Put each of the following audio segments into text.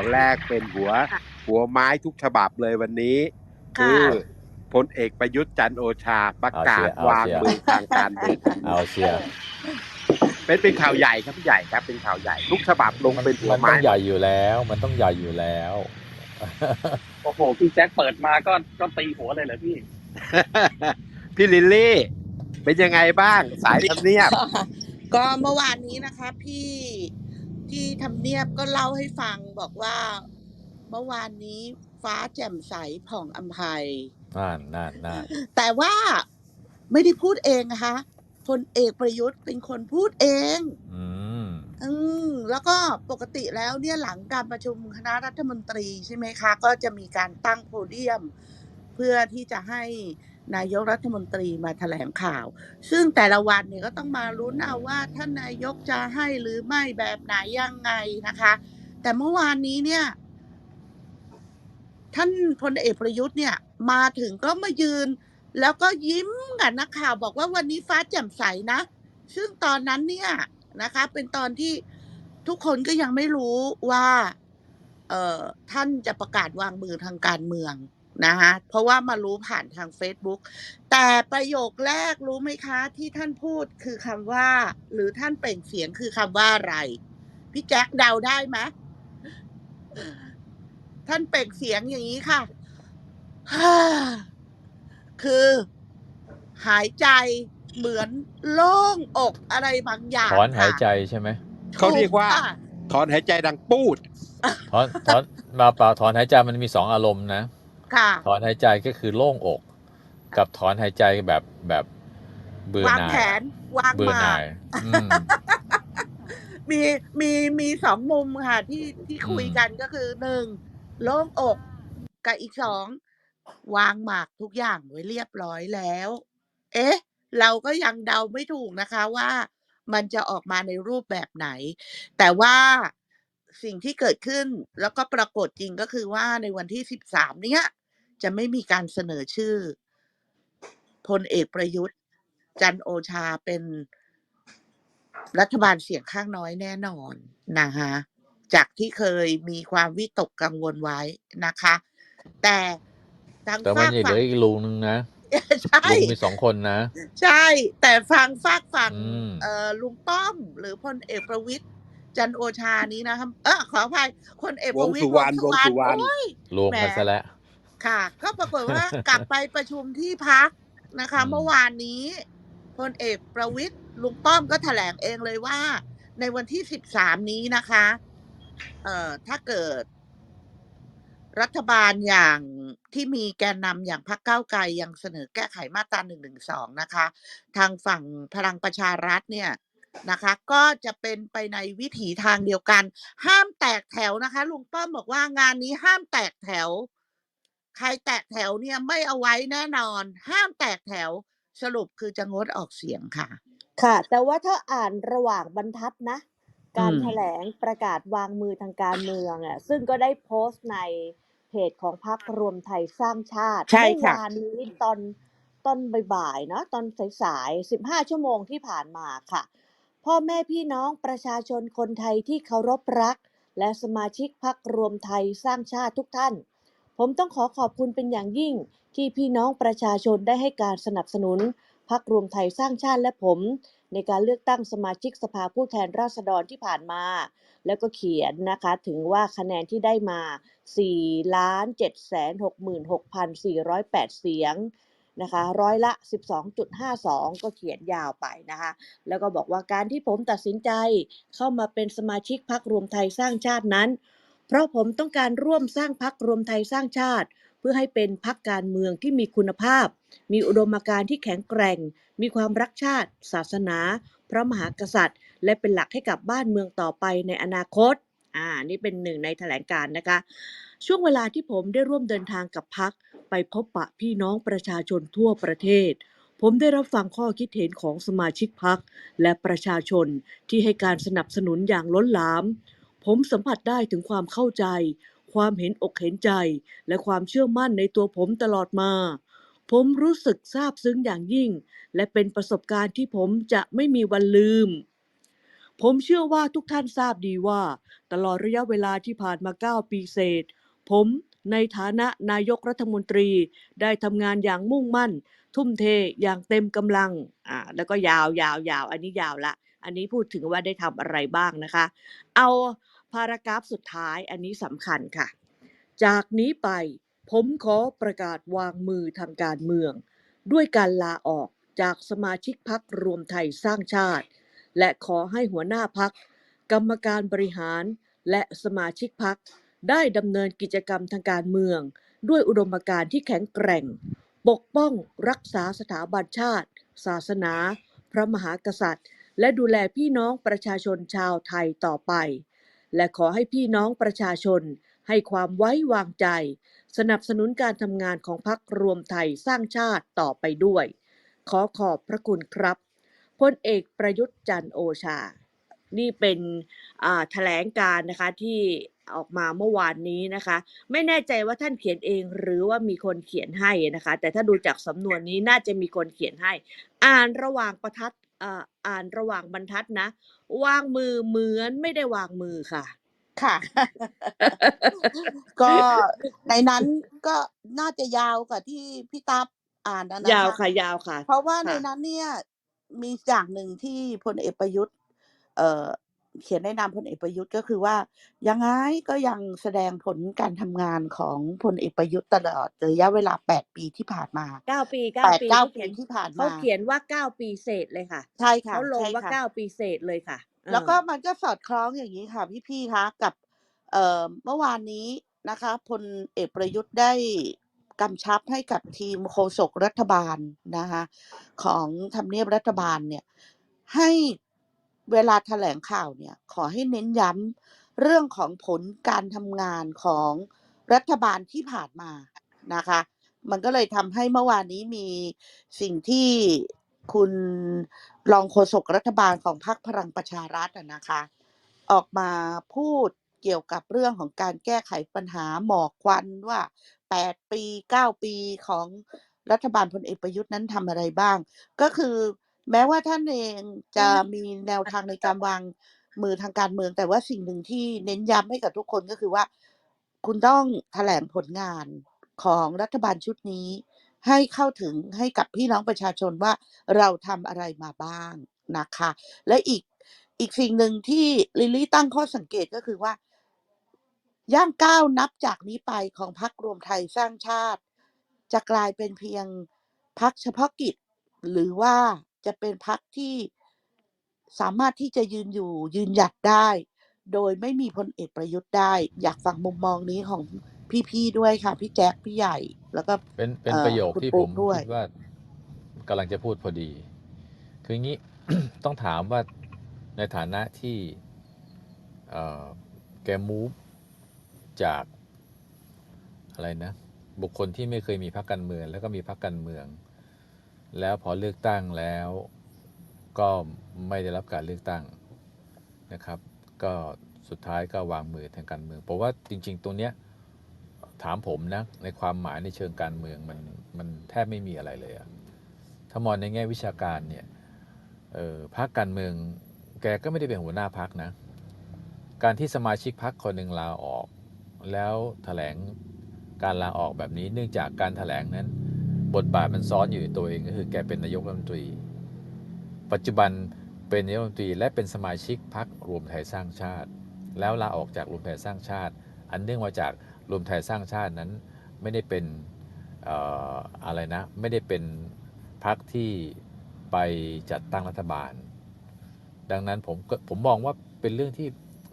าวแรกเป็นหัวค่ะหัวไม้ทุกฉบับเลยวันนี้ค่ะคือพลเอกประยุทธ์จันทร์โอชาประกาศเอาเชียร์วางเอาเชียร์มือทางการเมืองเอาเชียร์เป็นเป็นข่าวใหญ่ครับพี่ใหญ่ครับเป็นข่าวใหญ่ทุกฉบับลงเป็นหัวมันต้ไม้องใหญ่อยู่แล้ว มันต้องใหญ่อยู่แล้วโอ้โหพี่แจ็คเปิดมาก็ก็ตีหัวเลยเหรอพี่ พี่ลิลลี่ เป็นยังไงบ้างสายทำเนียบก็เมื่อวานนี้นะคะ พี่ ที่ทำเนียบก็เล่าให้ฟังบอกว่า เมื่อวานนี้ฟ้าแจ่มใสผ่องอำไพยนั่นนั่นนั่นแต่ว่าไม่ได้พูดเองนะคะพลเอกประยุทธ์เป็นคนพูดเอง อืมอืมแล้วก็ปกติแล้วเนี่ยหลังการประชุมคณะรัฐมนตรีใช่ไหมคะ ก็จะมีการตั้งโพเดียม เพื่อที่จะให้ นายกรัฐมนตรีมาแถลงข่าว ซึ่งแต่ละวันเนี่ยก็ต้องมาลุ้นเอาว่าท่านนายกจะให้หรือไม่แบบไหนยังไงนะคะ แต่เมื่อวานนี้เนี่ย ท่านพลเอกประยุทธ์เนี่ย มาถึงก็มายืน แล้วก็ยิ้มกับนักข่าวบอกว่าวันนี้ฟ้าแจ่มใสนะ ซึ่งตอนนั้นเนี่ยนะคะ เป็นตอนที่ทุกคนก็ยังไม่รู้ว่า เอ่อท่านจะประกาศวางมือทางการเมือง นะคะเพราะว่ามารู้ผ่านทาง Facebook แต่ประโยคแรกรู้ไหมคะที่ท่านพูดคือคำว่า หรือท่านเปล่งเสียงคือคำว่าอะไร พี่แจ็คเดาได้ไหมท่านเปล่งเสียงอย่างนี้ค่ะคือ หายใจเหมือนโล่งอกอะไรบางอย่างถอนหายใจค่ะใช่ไหมเขาเรียกว่าถูค่ะถอนหายใจดังปูด ถอนถอนมาเปล่าถอนหายใจมันมีสองอารมณ์นะ ค่ะ ถอนหายใจก็คือโล่งอก กับถอนหายใจแบบแบบเบื่อวางหน่าแผยนวางเบื่อหหมาน่ากยอืม มีมีมีสองมุมค่ะ ที่ที่คุยอืมกันก็คือหนึ่งโล่งอกกับอีกสองวางหมากทุกอย่างไว้เรียบร้อยแล้ว เอ๊ะ เราก็ยังเดาไม่ถูกนะคะว่ามันจะออกมาในรูปแบบไหน แต่ว่าสิ่งที่เกิดขึ้นแล้วก็ปรากฏจริงก็คือว่าในวันที่สิบสามเนี้ย จะไม่มีการเสนอชื่อพลเอกประยุทธ์ จันทร์โอชาเป็นรัฐบาลเสียงข้างน้อยแน่นอนนะคะจากที่เคยมีความวิตกกังวลไว้นะคะ แต่ทางแต่มันฝากยังเหฝั่ลืง ออีกลุงนึงนะใช่ ลุงมีสองคนนะ ใช่ แต่ฟังฝากฝั่งอืม เอ่อลุงป้อม หรือพลเอกประวิตยจันทร์โอชานี้นะครับ เออขออภัยพลเอกประวิตยวงสุวรรณวงสุวรรณ โอ้ยรวมแหม กันซะแล้ว ค่ะ ก็ปรากฏว่ากลับไปประชุมที่พักนะคะอืมเมื่อวานนี้พลเอกประวิตยลุงป้อมก็แถลงเองเลยว่า ในวันที่สิบสามนี้นะคะ เอ่อถ้าเกิด รัฐบาลอย่างที่มีแกนนำอย่างพรรคก้าวไกลยังเสนอแก้ไขมาตราหนึ่งหนึ่งสองนะคะ ทางฝั่งพลังประชารัฐเนี่ยนะคะ ก็จะเป็นไปในวิถีทางเดียวกัน ห้ามแตกแถวนะคะลุงป้อมบอกว่างานนี้ห้ามแตกแถว ใครแตกแถวเนี่ยไม่เอาไว้แน่นอน ห้ามแตกแถวสรุปคือจะงดออกเสียงค่ะ ค่ะ แต่ว่าถ้าอ่านระหว่างบรรทัดนะ การอืมแถลงประกาศวางมือทางการเมืองอะซึ่งก็ได้โพสต์ในเพจของพรรครวมไทยสร้างชาติใช่เมื่อค่ะวานนี้ตอนตอนบ่ายๆเนาะตอนสายๆ15ชั่วโมงที่ผ่านมาค่ะ พ่อแม่พี่น้องประชาชนคนไทยที่เคารพรัก และสมาชิกพรรครวมไทยสร้างชาติทุกท่าน ผมต้องขอขอบคุณเป็นอย่างยิ่ง ที่พี่น้องประชาชนได้ให้การสนับสนุนพรรครวมไทยสร้างชาติและผม ในการเลือกตั้งสมาชิกสภาผู้แทนราษฎรที่ผ่านมา แล้วก็เขียนนะคะถึงว่าคะแนนที่ได้มา 4 7 6 6 408 เสียงนะคะร้อยละ 12.52 ก็เขียนยาวไปนะคะแล้วก็บอกว่าการที่ผมตัดสินใจเข้ามาเป็นสมาชิกพรรครวมไทยสร้างชาตินั้น เพราะผมต้องการร่วมสร้างพรรครวมไทยสร้างชาติ เพื่อให้เป็นพรรคการเมืองที่มีคุณภาพ มีอุดมการณ์ที่แข็งแกร่ง มีความรักชาติ ศาสนา พระมหากษัตริย์ และเป็นหลักให้กับบ้านเมืองต่อไปในอนาคตอ่านี่เป็นหนึ่งในแถลงการนะคะ ช่วงเวลาที่ผมได้ร่วมเดินทางกับพักไปพบปะพี่น้องประชาชนทั่วประเทศ ผมได้รับฟังข้อคิดเห็นของสมาชิกพักและประชาชนที่ให้การสนับสนุนอย่างล้นหลาม ผมสัมผัสได้ถึงความเข้าใจ ความเห็นอกเห็นใจ และความเชื่อมั่นในตัวผมตลอดมา ผมรู้สึกซาบซึ้งอย่างยิ่ง และเป็นประสบการณ์ที่ผมจะไม่มีวันลืม ผมเชื่อว่าทุกท่านทราบดีว่า ตลอดระยะเวลาที่ผ่านมา 9 ปีเศษ ผมในฐานะนายกรัฐมนตรีได้ทำงานอย่างมุ่งมั่น ทุ่มเทอย่างเต็มกำลังอ่าแล้วก็ยาวยาวยาวอันนี้ยาวละ อันนี้พูดถึงว่าได้ทำอะไรบ้างนะคะ เอา พารากราฟสุดท้ายอันนี้สำคัญค่ะ จากนี้ไปผมขอประกาศวางมือทางการเมือง ด้วยการลาออกจากสมาชิกพักรวมไทยสร้างชาติ และขอให้หัวหน้าพัก กรรมการบริหาร และสมาชิกพักได้ดำเนินกิจกรรมทางการเมือง ด้วยอุดมการณ์ที่แข็งแกร่ง ปกป้องรักษาสถาบันชาติ ศาสนา พระมหากษัตริย์ และดูแลพี่น้องประชาชนชาวไทยต่อไป และขอให้พี่น้องประชาชน ให้ความไว้วางใจ สนับสนุนการทำงานของพรรครวมไทยสร้างชาติต่อไปด้วย ขอขอบพระคุณครับพลเอกประยุทธ์จันโอชา นี่เป็นแถลงการนะคะที่ออกมาเมื่อวานนี้นะคะ ไม่แน่ใจว่าท่านเขียนเองหรือว่ามีคนเขียนให้นะคะ แต่ถ้าดูจากสำนวนนี้น่าจะมีคนเขียนให้ อ่านระหว่างประทัด อ่าอ่านระหว่างบรรทัดนะ วางมือเหมือนไม่ได้วางมือค่ะ ค่ะ ก็ในนั้นก็น่าจะยาวกว่าที่พี่ตับอ่านนะนะยาวคะค่ะ ยาวค่ะ เพราะว่าในค่ะนั้นเนี่ย มีอย่างหนึ่งที่พลเอกประยุทธ์ เอ่อ เขียนในนามพลเอกประยุทธ์ก็คือว่า ยังไงก็ยังแสดงผลการทำงานของพลเอกประยุทธ์ตลอดระยะเวลาแปดปีที่ผ่านมาเก้าปีเก้าแปดปีเก้าเขาปีเขียนที่ผ่านเขามาเขียนว่าเก้าปีเศษเลยค่ะ ใช่ค่ะเขาลงใช่ว่าค่ะเก้าปีเศษเลยค่ะเออแล้วก็มันก็สอดคล้องอย่างนี้ค่ะ พี่ๆคะกับเอ่อเมื่อวานนี้นะคะพลเอกประยุทธ์ได้กำชับให้กับทีมโฆษกรัฐบาลนะคะของทำเนียบรัฐบาลเนี่ยให้ เวลาแถลงข่าวเนี่ยขอให้เน้นย้ำเรื่องของผลการทำงานของรัฐบาลที่ผ่านมานะคะ มันก็เลยทำให้เมื่อวานนี้มีสิ่งที่คุณรองโฆษกรัฐบาลของพรรคพลังประชารัฐนะคะ ออกมาพูดเกี่ยวกับเรื่องของการแก้ไขปัญหาหมอกควันว่า 8 ปี 9 ปีของรัฐบาลพลเอกประยุทธ์นั้นทำอะไรบ้าง ก็คือ แม้ว่าท่านเองจะมีแนวทางในการวางมือทางการเมือง แต่ว่าสิ่งหนึ่งที่เน้นย้ำให้กับทุกคนก็คือว่า คุณต้องแถลงผลงานของรัฐบาลชุดนี้ ให้เข้าถึงให้กับพี่น้องประชาชนว่าเราทำอะไรมาบ้างนะคะ และอีกอีกสิ่งหนึ่งที่ลิลลี่ตั้งข้อสังเกตก็คือว่า ย่างก้าวนับจากนี้ไปของพรรครวมไทยสร้างชาติ จะกลายเป็นเพียงพรรคเฉพาะกิจ หรือว่า จะเป็นพรรคที่สามารถที่จะยืนอยู่ยืนหยัดได้ โดยไม่มีพลเอกประยุทธ์ได้ อยากฟังมุมมองนี้ของพี่ๆด้วยค่ะ พี่แจ๊คพี่ใหญ่แล้วก็เป็นเป็นประโยคที่ผมคิดว่ากำลังจะพูดพอดี คืออย่างนี้ต้องถามว่าในฐานะที่แกมูฟจากอะไรนะ บุคคลที่ไม่เคยมีพรรคการเมือง แล้วก็มีพรรคการเมือง แล้วพอเลือกตั้งแล้วก็ไม่ได้รับการเลือกตั้งนะครับ ก็สุดท้ายก็วางมือทางการเมืองเพราะว่าจริง ๆตรงเนี้ยถามผมนะในความหมายในเชิงการเมืองมันมันแทบไม่มีอะไรเลยอะถ้ามองในแง่วิชาการเนี่ยออพรรคการเมืองแกก็ไม่ได้เป็นหัวหน้าพรรคนะ การที่สมาชิกพรรคคนหนึ่งลาออก แล้วแถลงการลาออกแบบนี้เนื่องจากการแถลงนั้น บทบาทมันซ้อนอยู่ตัวเองก็คือแกเป็นนายกรัฐมนตรี ปัจจุบันเป็นนายกรัฐมนตรีและเป็นสมาชิกพรรครวมไทยสร้างชาติ แล้วลาออกจากรวมไทยสร้างชาติ อันเนื่องมาจากรวมไทยสร้างชาตินั้นไม่ได้เป็นอออะไรนะ ไม่ได้เป็นพรรคที่ไปจัดตั้งรัฐบาล ดังนั้นผมผมมองว่าเป็นเรื่องที่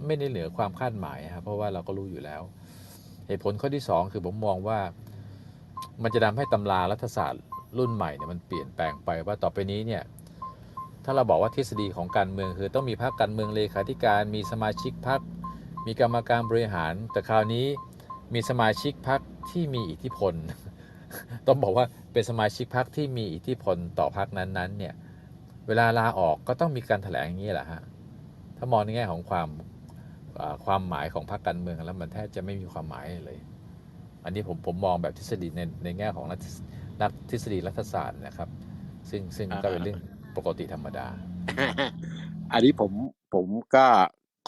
ไม่ได้เหนือความคาดหมายครับเพราะว่าเราก็รู้อยู่แล้ว เหตุผลข้อที่สองคือผมมองว่า มันจะทำให้ตำรารัฐศาสตร์รุ่นใหม่เนี่ยมันเปลี่ยนแปลงไปว่าต่อไปนี้เนี่ยถ้าเราบอกว่าทฤษฎีของการเมืองคือต้องมีพรรคการเมืองเลขาธิการมีสมาชิกพรรคมีกรรมการบริหาร แต่คราวนี้มีสมาชิกพรรคที่มีอิทธิพล ต้องบอกว่าเป็นสมาชิกพรรคที่มีอิทธิพลต่อพรรคนั้นๆเนี่ยเวลาลาออกก็ต้องมีการแถลงอย่างนี้แหละฮะถ้ามองในแง่ของความความหมายของพรรคการเมืองแล้วมันแทบจะไม่มีความหมายเลย อันนี้ผมผมมองแบบทฤษฎีในในแง่ของนักนักทฤษฎีรัฐศาสตร์นะครับ ซึ่งซึ่งก็เป็นเรื่องปกติธรรมดา อันนี้ผมผมก็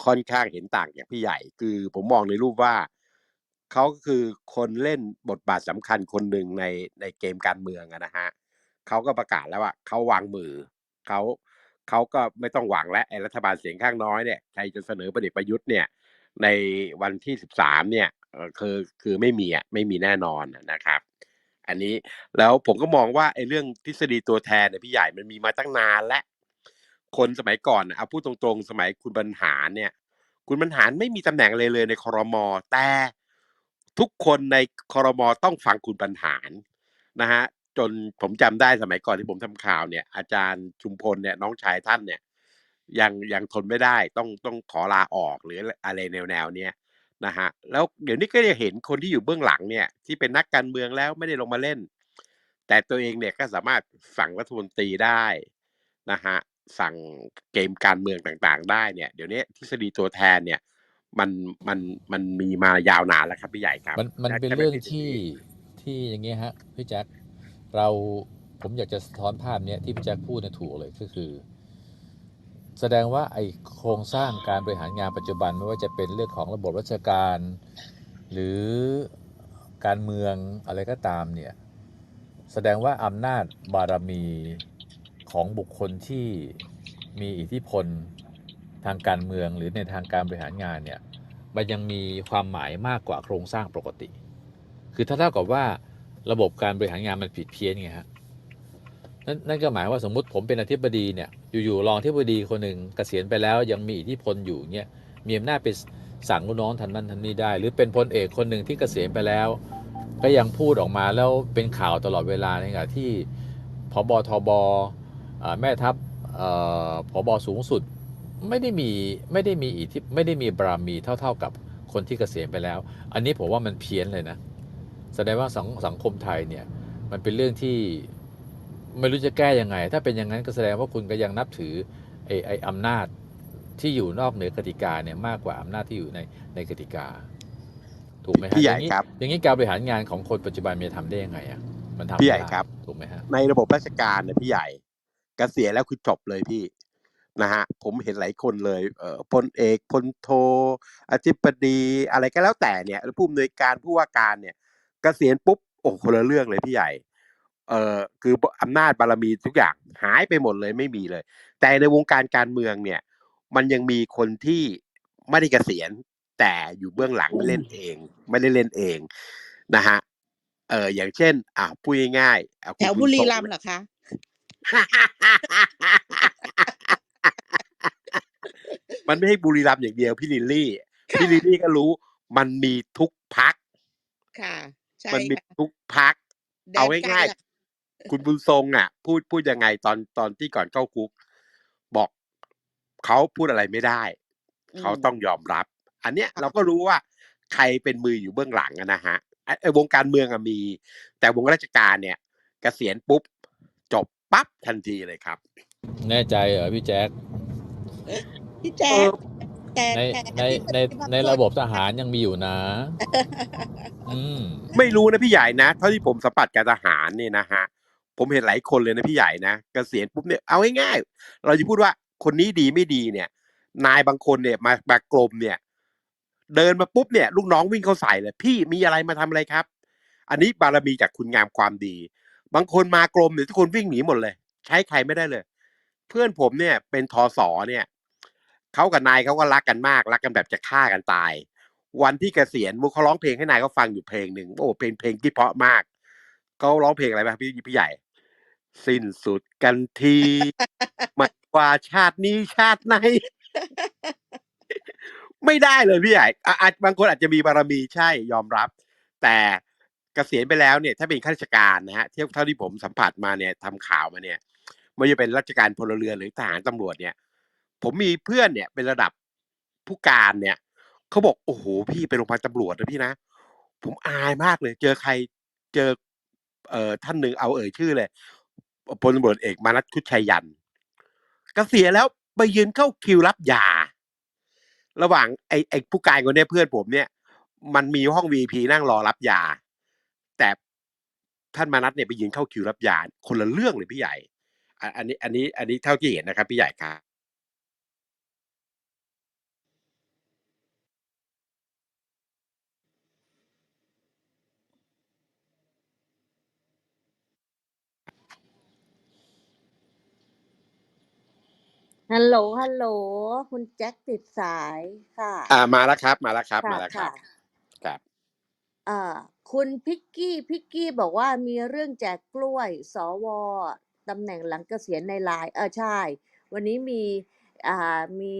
ค่อนข้างเห็นต่างจากพี่ใหญ่ คือผมมองในรูปว่าเขาก็คือคนเล่นบทบาทสำคัญคนหนึ่งในในเกมการเมืองอะนะฮะเขาก็ประกาศแล้วว่าเขาวางมือเขาเขาก็ไม่ต้องหวังแล้วไอ้รัฐบาลเสียงข้างน้อยเนี่ยใครจะเสนอพลเอกประยุทธ์เนี่ยในวันที่สิบสามเนี่ยเอ่อ คือคือไม่มีอะไม่มีแน่นอนนะครับ อันนี้แล้วผมก็มองว่าไอ้เรื่องทฤษฎีตัวแทนเนี่ยพี่ใหญ่มันมีมาตั้งนานแล้วคนสมัยก่อนน่ะเอาพูดตรงๆ สมัยคุณบรรหารเนี่ย คุณบรรหารไม่มีตำแหน่งเลยเลยในคอรมอแต่ทุกคนในคอรมอต้องฟังคุณบรรหารนะฮะจนผมจำได้สมัยก่อนที่ผมทำข่าวเนี่ย อาจารย์ชุมพลเนี่ยน้องชายท่านเนี่ยยังยังทนไม่ได้ต้องต้องขอลาออกหรืออะไรแนวแนวๆเนี้ย นะฮะแล้วเดี๋ยวนี้ก็จะเห็นคนที่อยู่เบื้องหลังเนี่ย ที่เป็นนักการเมืองแล้วไม่ได้ลงมาเล่น แต่ตัวเองเนี่ยก็สามารถสั่งรัฐมนตรีได้นะฮะสั่งเกมการเมืองต่างๆ ได้เนี่ย เดี๋ยวนี้ทฤษฎีตัวแทนเนี่ยมันมันมันมีมายาวนานแล้วครับพี่ใหญ่ครับ มันมันใช่เป็นใช่ไหเรื่องพี่ที่สิริที่อย่างเงี้ยฮะพี่แจ็คเราผมอยากจะสะท้อนภาพเนี้ยที่พี่แจ็คพูดเนยถูกเลยก็คือ แสดงว่าไอโครงสร้างการบริหารงานปัจจุบันไม่ว่าจะเป็นเรื่องของระบบราชการ หรือการเมืองอะไรก็ตามเนี่ยแสดงว่าอำนาจบารมีของบุคคลที่มีอิทธิพลทางการเมืองหรือในทางการบริหารงานเนี่ยมันยังมีความหมายมากกว่าโครงสร้างปกติ คือถ้าเท่ากับว่าระบบการบริหารงานมันผิดเพี้ยนไงฮะ นั่นนั่นก็หมายว่าสมมุติผมเป็นอธิบดีเนี่ยอยู่ๆรองอธิบดีคนหนึ่งเกษียณไปแล้วยังมีอิทธิพลอยู่เนี่ยมีอำนาจไปสั่งลูกน้องทันนั้นทันนี้ได้ หรือเป็นพลเอกคนหนึ่งที่เกษียณไปแล้ว ก็ยังพูดออกมาแล้วเป็นข่าวตลอดเวลาในขณะที่พบทบเอ่อแม่ทัพเอ่อพบสูงสุดไม่ได้มีไม่ได้มีอิทธิไม่ได้มีบารมีเท่า ๆกับคนที่เกษียณไปแล้ว อันนี้ผมว่ามันเพี้ยนเลยนะ แสดงว่าสังสังคมไทยเนี่ยมันเป็นเรื่องที่ ไม่รู้จะแก้ยังไง ถ้าเป็นอย่างนั้นก็แสดงว่าคุณก็ยังนับถือไอ้ไอ้อำนาจที่อยู่นอกเหนือกติกาเนี่ยมากกว่าอำนาจที่อยู่ในในกติกา ถูกไหมฮะพี่ใหญ่อย่างนี้ครับ อย่างนี้การบริหารงานของคนปัจจุบันมันจะทำได้ยังไงอะมันทำพี่ใหญ่ไม่ได้ครับ ถูกไหมฮะในระบบราชการเนี่ยพี่ใหญ่เกษียณแล้วคือจบเลยพี่นะฮะผมเห็นหลายคนเลยเอ่อพลเอกพลโทอธิบดี อะไรก็แล้วแต่เนี่ยผู้อำนวยการผู้ว่าการเนี่ยเกษียณปุ๊บโอ้คนละเรื่องเลยพี่ใหญ่ เอ่อคืออำนาจบารมีทุกอย่างหายไปหมดเลยไม่มีเลย แต่ในวงการการเมืองเนี่ย มันยังมีคนที่ไม่ได้เกษียณแต่อยู่เบื้องหลังไม่เล่นเอง ไม่ได้เล่นเองนะฮะเอออย่างเช่น อ่าพูดง่ายๆอะคุณแถวบุรีญส่งรัมย์เหรอคะมันไม่ให้บุรีรัมย์อย่างเดียวพี่ลิลลี่ พี่ลิลลี่ก็รู้มันมีทุกพักค่ะใช่มันมีค่ะทุกพักแดนเอาไกลง่ายล่ะๆ คุณบุญทรงอะ พูดพูดยังไงตอนตอนที่ก่อนเข้าคุก บอกเขาพูดอะไรไม่ได้ เขาต้องยอมรับ อันเนี้ยเราก็รู้ว่าใครเป็นมืออยู่เบื้องหลังอะนะฮะไอ้ไอ้วงการเมืองอะมี แต่วงราชการเนี่ยเกษียณปุ๊บ จบปั๊บทันทีเลยครับ แน่ใจเหรอพี่แจ๊คพี่แจ๊คแต่ในแต่ในในที่บางในส่วระบบทหารยังมีอยู่นะอืมไม่รู้นะพี่ใหญ่นะ เท่าที่ผมสัมผัสการทหารเนี่ยนะฮะ ผมเห็นหลายคนเลยนะพี่ใหญ่นะเกษียณปุ๊บเนี่ยเอาง่ายๆเราจะพูดว่าคนนี้ดีไม่ดีเนี่ย นายบางคนเนี่ยมามากรมเนี่ย เดินมาปุ๊บเนี่ย ลูกน้องวิ่งเข้าใส่เลย พี่มีอะไรมาทำอะไรครับ อันนี้บารมีจากคุณงามความดี บางคนมากรมเนี่ยทุกคนวิ่งหนีหมดเลย ใช้ใครไม่ได้เลย เพื่อนผมเนี่ยเป็นทอสอเนี่ยเขากับนายเขาก็รักกันมาก รักกันแบบจะฆ่ากันตาย วันที่เกษียณมุกเขาร้องเพลงให้นายเขาฟังอยู่เพลงหนึ่งโอ้เป็นเพลงที่เพราะมาก เขาร้องเพลงอะไรบ้างพี่พี่ใหญ่ สิ้นสุดกันทีไม่ว่าชาตินี้ชาติไหน ไม่ได้เลยพี่ใหญ่อะอาจบางคนอาจจะมีบารมีใช่ยอมรับ แต่เกษียณไปแล้วเนี่ย ถ้าเป็นข้าราชการนะฮะเทียบเท่าที่ผมสัมผัสมาเนี่ยทำข่าวมาเนี่ยไม่ว่าจะเป็นราชการพลเรือนหรือทหารตำรวจเนี่ย ผมมีเพื่อนเนี่ย เป็นระดับผู้การเนี่ยเขาบอกโอ้โหพี่เป็นโรงพยาบาลตำรวจนะพี่นะ ผมอายมากเลย เจอใครเจอ เอ่อท่านหนึ่งเอาเอ่ยชื่อเลยพลตำรวจเอกมานัทคุชัยยันเกษียแล้วไปยืนเข้าคิวรับยา ระหว่างไอ้ไอ้ผู้การคนนี้เพื่อนผมเนี่ย มันมีห้อง VIP นั่งรอรับยา แต่ท่านมานัทเนี่ยไปยืนเข้าคิวรับยา คนละเรื่องเลยพี่ใหญ่ อันนี้อันนี้อันนี้เท่าที่เห็นนะครับพี่ใหญ่ครับ ฮัลโหล ฮัลโหล คุณแจ็คติดสายค่ะ อ่ามาแล้วครับ มาแล้วครับ ค่ะมาแล้วครัค่ะบ ครับอ่าคุณพิกกี้ พิกกี้บอกว่ามีเรื่องแจกกล้วย สวตำแหน่งหลังเกษียณในไลน์เออใช่ วันนี้มี อ่า มี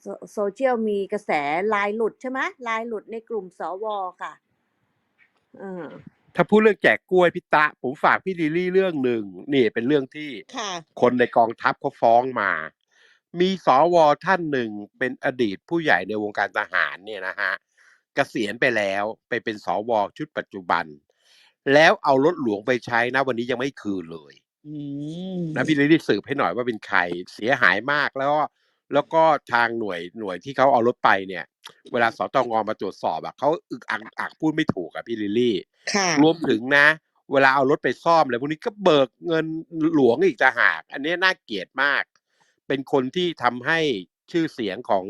โซโซเชียลมีกระแสไลน์หลุดใช่ไหมไลน์หลุดในกลุ่มสวค่ะ เออ ถ้าพูดเรื่องแจกกล้วยพี่ตะผมฝากพี่ลิลลี่เรื่องหนึ่งนี่เป็นเรื่องที่ค่ะ คนในกองทัพเขาฟ้องมา มีสวท่านหนึ่งเป็นอดีตผู้ใหญ่ในวงการทหารเนี่ยนะฮะเกษียณไปแล้วไปเป็นสวชุดปัจจุบัน แล้วเอารถหลวงไปใช้นะ วันนี้ยังไม่คืนเลยอืมนะพี่ลิลลี่สืบให้หน่อยว่าเป็นใครเสียหายมากแล้วก็แล้วก็ทางหน่วยหน่วยที่เขาเอารถไปเนี่ย เวลาสตงมาตรวจสอบอะเขาอึกอักอักพูดไม่ถูกอะพี่ลิลลี่ค่ะรวมถึงนะ เวลาเอารถไปซ่อมอะไรพวกนี้ก็เบิกเงินหลวงอีกจะหาก อันนี้น่าเกลียดมาก เป็นคนที่ทำให้ชื่อเสียงของ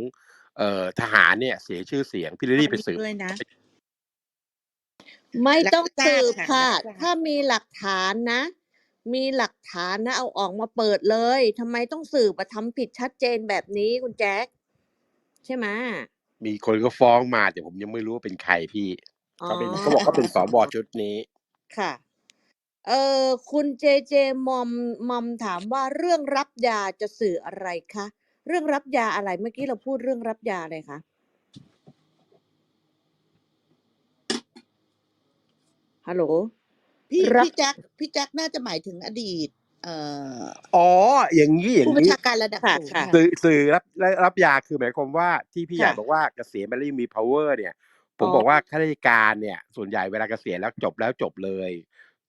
เอ่อทหารเนี่ย เสียชื่อเสียงพี่ลิลลี่ไปสืบด้วยนะ ไม่รับต้องทราบสืบค่ะค่ะรับทราบถ้ามีหลักฐานนะ มีหลักฐานนะ เอาออกมาเปิดเลยทำไมต้องสืบมาทำผิดชัดเจนแบบนี้คุณแจ็คใช่ไหมมีคนก็ฟ้องมาแต่ผมยังไม่รู้ว่าเป็นใครพี่อ๋อเขาเป็นเขาบอกเขาเป็นสบชุดนี้ค่ะ เออคุณเจเจมอมมอมถามว่าเรื่องรับยาจะสื่ออะไรคะ เรื่องรับยาอะไรเมื่อกี้เราพูดเรื่องรับยาอะไรคะฮัลโหล พี่รับ พี่แจ็คพี่แจ็คน่าจะหมายถึงอดีต เอ่ออ๋อ อย่างนี้อย่างผู้บัญนี้ ชาการระดับค่ะสูงค่ะค่ะ สื่อสื่อรับรับยาคือหมายความว่าที่พี่ใหญ่ค่ะบอกว่าเกษียณมาแล้วยังมี power เนี่ย ผมอ๋อ บอกว่าข้าราชการเนี่ย ส่วนใหญ่เวลาเกษียณแล้วจบแล้วจบเลย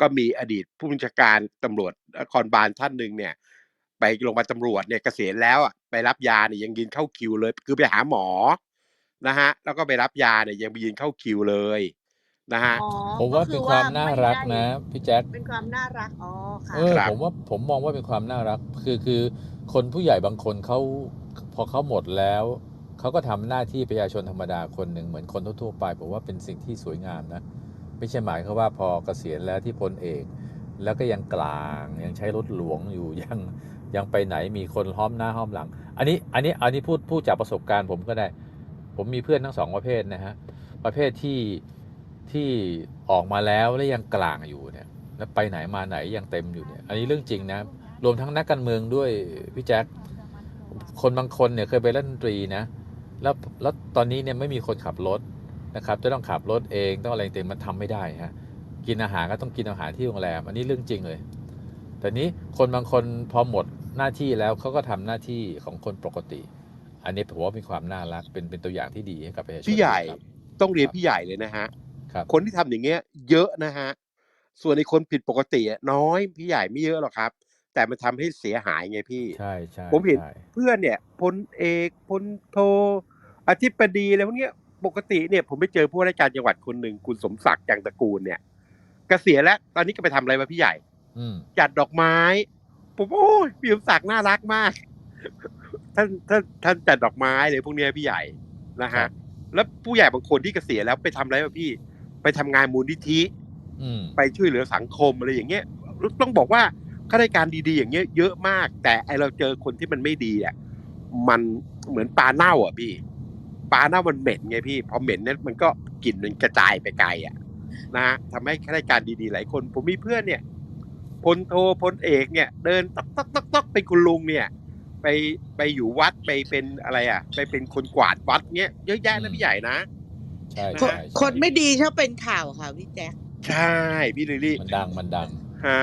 ก็มีอดีตผู้บัญชาการตำรวจนครบาลท่านหนึ่งเนี่ย ไปโรงพยาบาลตำรวจเนี่ยเกษียณแล้วอะไปรับยาเนี่ยยังยืนเข้าคิวเลย คือไปหาหมอนะฮะ แล้วก็ไปรับยาเนี่ยยังไปยืนเข้าคิวเลยนะฮะอ๋อผมว่าก็เป็นอความน่ารักไม่ได้นะพี่แจ็คเป็นความน่ารักอ๋อค่ะเออครับผมว่าผมมองว่าเป็นความน่ารัก คือคือคนผู้ใหญ่บางคนเขาพอเขาหมดแล้วเขาก็ทำหน้าที่ประชาชนธรรมดาคนหนึ่งเหมือนคนทั่วๆไปผมว่าเป็นสิ่งที่สวยงามนะ ไม่ใช่หมายเขาว่าพอเกษียณแล้วที่พลเอก แล้วก็ยังกลางยังใช้รถหลวงอยู่ยังยังไปไหนมีคนห้อมหน้าห้อมหลัง อันนี้อันนี้อันนี้พูดพูดจากประสบการณ์ผมก็ได้ ผมมีเพื่อนทั้งสองประเภทนะฮะประเภทที่ที่ออกมาแล้วและยังกลางอยู่เนี่ยแล้วไปไหนมาไหนยังเต็มอยู่เนี่ยอันนี้เรื่องจริงนะรวมทั้งนักการเมืองด้วยพี่แจ็คคนบางคนเนี่ยเคยไปเล่นดนตรีนะแล้วแล้วตอนนี้เนี่ยไม่มีคนขับรถ นะครับจะต้องขับรถเองต้องอะไรเต็มมันทำไม่ได้ฮะกินอาหารก็ต้องกินอาหารที่โรงแรมอันนี้เรื่องจริงเลย แต่นี้คนบางคนพอหมดหน้าที่แล้วเขาก็ทำหน้าที่ของคนปกติ อันนี้ผมว่ามีความน่ารักเป็นเป็นตัวอย่างที่ดีให้กับประชาชนพี่ใหญ่ครับต้องเรียนครับพี่ใหญ่เลยนะฮะครับคนที่ทำอย่างเงี้ย เยอะนะฮะส่วนในคนผิดปกติอะน้อยพี่ใหญ่ไม่เยอะหรอกครับ แต่มันทำให้เสียหายไงพี่ใช่ใช่ผมเห็นใช่เพื่อนเนี่ยพลเอกพลโทอธิบดีอะไรพวกเนี้ย ปกติเนี่ยผมไปเจอผู้ว่าราชการจังหวัดคนหนึ่งคุณสมศักดิ์จังตระกูลเนี่ยเกษียณแล้วตอนนี้ก็ไปทำอะไรมาพี่ใหญ่อืมจัดดอกไม้ ผมโอ้ยพี่สมศักดิ์น่ารักมาก ท่านท่านท่านจัดดอกไม้เลยพวกเนี้ยพี่ใหญ่นะครัฮะบแล้วผู้ใหญ่บางคนที่เกษียณแล้วไปทำอะไรวะพี่ ไปทำงานมูลนิธิอืมไปช่วยเหลือสังคมอะไรอย่างเงี้ยต้องบอกว่าข้าราชการดีๆอย่างเงี้ยเยอะมาก แต่ไอเราเจอคนที่มันไม่ดีอะมันเหมือนปลาเน่าอะพี่ ปลาเน่ามันเหม็นไงพี่พอเหม็นเนี่ยมันก็กลิ่นมันกระจายไปไกลอะนะฮะทำให้ข้าราชการดีๆหลายคน ผมมีเพื่อนเนี่ยพลโทพลเอกเนี่ย เดินต๊อกต๊อกต๊อกต๊อกเป็นคุณลุงเนี่ย ไปไปอยู่วัดไปเป็นอะไรอะ ไปเป็นคนกวาดวัดเงี้ยเยอะแยะนะพี่ใหญ่นะ ใช่คนใช่ใช่คนไม่ดีชอบเป็นข่าวค่ะพี่แจ็คใช่ พี่ลิลลี่มันดังมันดัง ฮะ